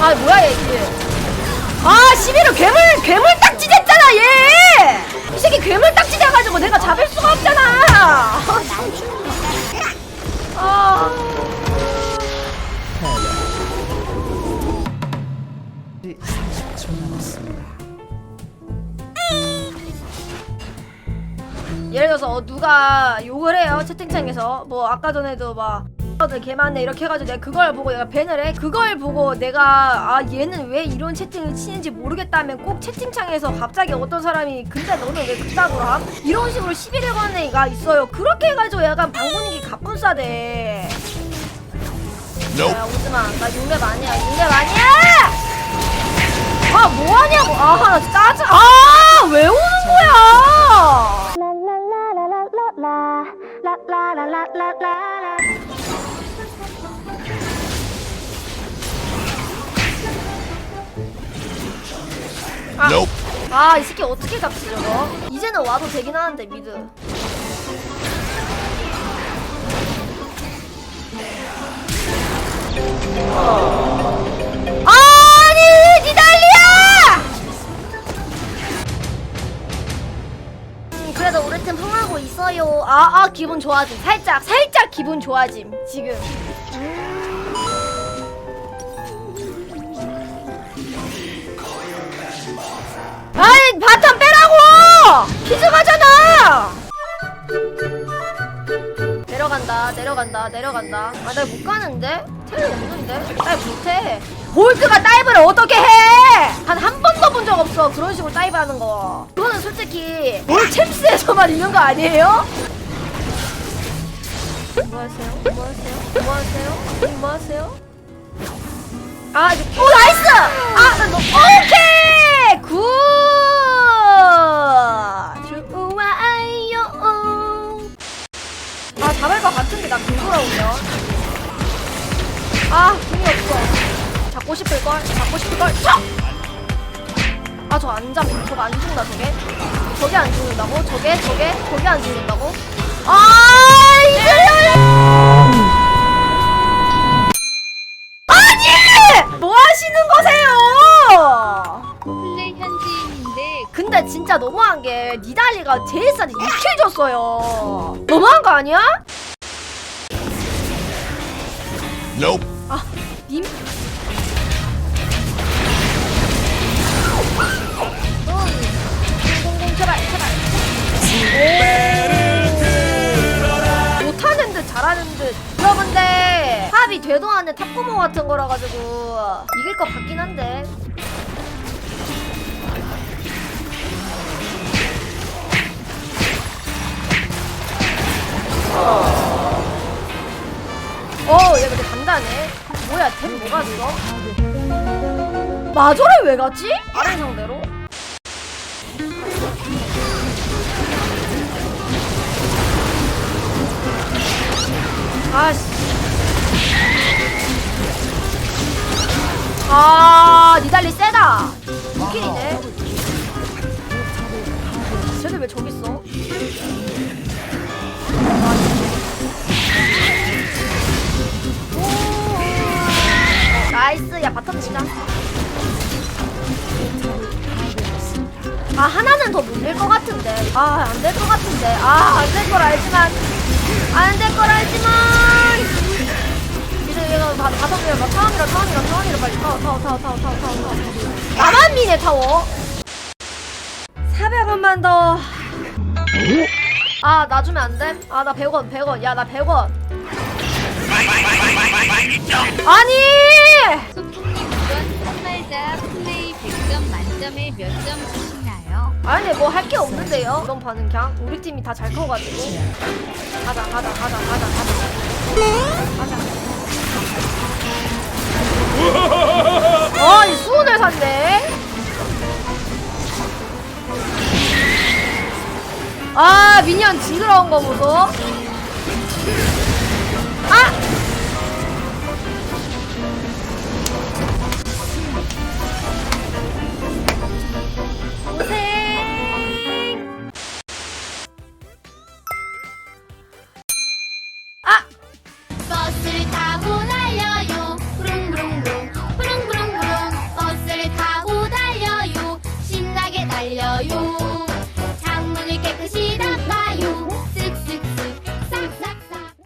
아 뭐야 얘 이게. 아 11호 괴물 괴물 딱지 됐잖아 얘 이 새끼 괴물 딱지 돼가지고 내가 잡을 수가 없잖아! 아 예를 들어서 어, 누가 욕을 해요 채팅창에서. 뭐 아까 전에도 막들 개많네 이렇게 해가지고 내가 그걸 보고 내가 밴을 해? 그걸 보고 내가 아 얘는 왜 이런 채팅을 치는지 모르겠다면 꼭 채팅창에서 갑자기 어떤 사람이 근데 너는 왜 그따구로 함? 이런 식으로 시비를 거는 애가 있어요. 그렇게 해가지고 약간 방문이기 갑분싸대. 야 오지마. 나 용랩 아니야. 용랩 아니야! 아 뭐하냐고. 아나 짜증. 아왜 오는 거야 Nope. 아이 새끼 어떻게 잡지 저거? 이제는 와도 되긴 하는데 미드. 아 그래도 우리 팀 흥하고 있어요 아, 아 기분 좋아짐 살짝 살짝 기분 좋아짐 지금 아이 바텀 빼라고! 키즈 가잖아! 내려간다 내려간다 내려간다 아 내가 못 가는데? 텔이 없는데? 다이브 못해 볼트가 다이브를 어떻게 해! 한한번 도본적 없어 그런 식으로 다이브 하는 거 그거는 솔직히 올 챔스에서만 있는 거 아니에요? 뭐 하세요? 뭐 하세요? 뭐 하세요? 뭐 하세요? 아, 이거- 오 나이스! 아, 나 너, 오케이! 굿! 좋아요. 아, 잡을 것 같은데, 나 돌아오면. 아, 힘이 없어. 잡고 싶을 걸? 잡고 싶을 걸? 쳐! 아, 저 안 잡, 저거 안 죽나, 저게? 저게 안 죽는다고? 저게, 저게, 저게 안 죽는다고? 아, 이들려! 아니! 뭐 하시는 거세요? 플레 현지인인데 근데 진짜 너무한 게 니달리가 제이스한테 2킬 줬어요. 너무한 거 아니야? Nope. 아, 님? 잘하는 듯. 여러분들 합이 되도 않는 탑구모 같은 거라 가지고 이길 것 같긴 한데. 어, 얘 근데 단단해. 뭐야, 템 뭐가 들어? 마저를 왜 갔지? 다른 상대로? 아, 니달리 세다. 무킬이네. 쟤들 왜 저기 있어? 오. 나이스. 야, 바텀 치자. 아, 하나는 더 물릴 것 같은데. 아, 안 될 것 같은데. 아, 안 될 걸 알지만. 안 될 걸 알지만. 얘가 다, 다섯 개라 타원이라, 타원이라, 타원이라, 빨리 타워, 타워, 타워, 타워, 타워, 타워, 타워. 나만 미네, 타워. 400원만 더. 아, 나 주면 안 돼? 아, 나 100원, 100원. 야, 나 100원. 아니! 소풍님 이건 한말자 플레이 100점 만점에 몇 점 주시나요? 아니 뭐 할 게 없는데요 이런 반응 그냥 우리 팀이 다 잘 커가지고 가자 가자 가자 가자 가자 아 이 수온을 샀네. 아 미니언 징그러운 거 보소